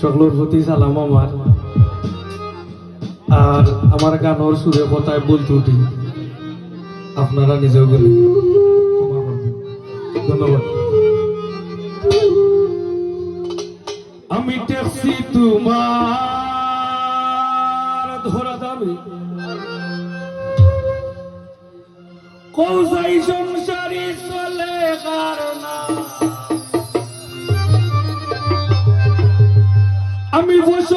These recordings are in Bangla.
সকলের প্রতি সালাম আমার। আর আমার গানের সুরে কথায় বল ত্রুটি, আপনারা নিজেও গেলেন ধন্যবাদ। আমি ট্যাক্সি তোমার ধরা যাবে কৌশাই সংসারী চলে কারণা। অবশ্য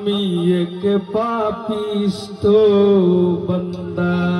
हम एक पापी स्तो बंदा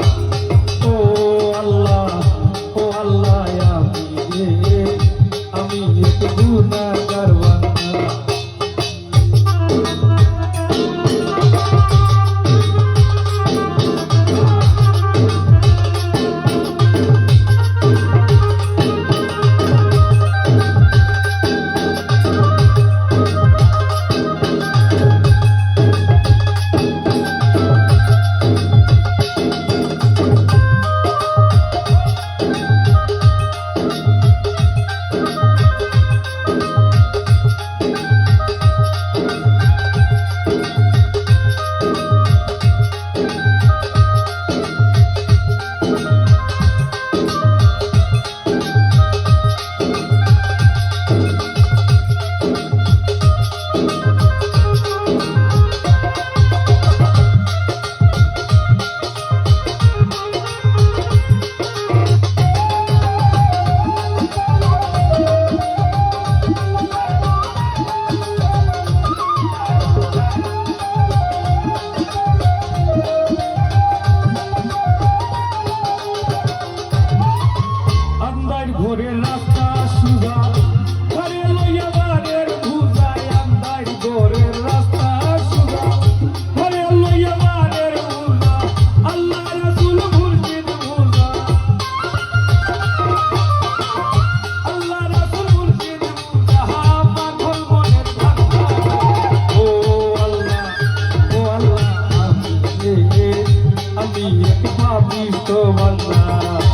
Ah.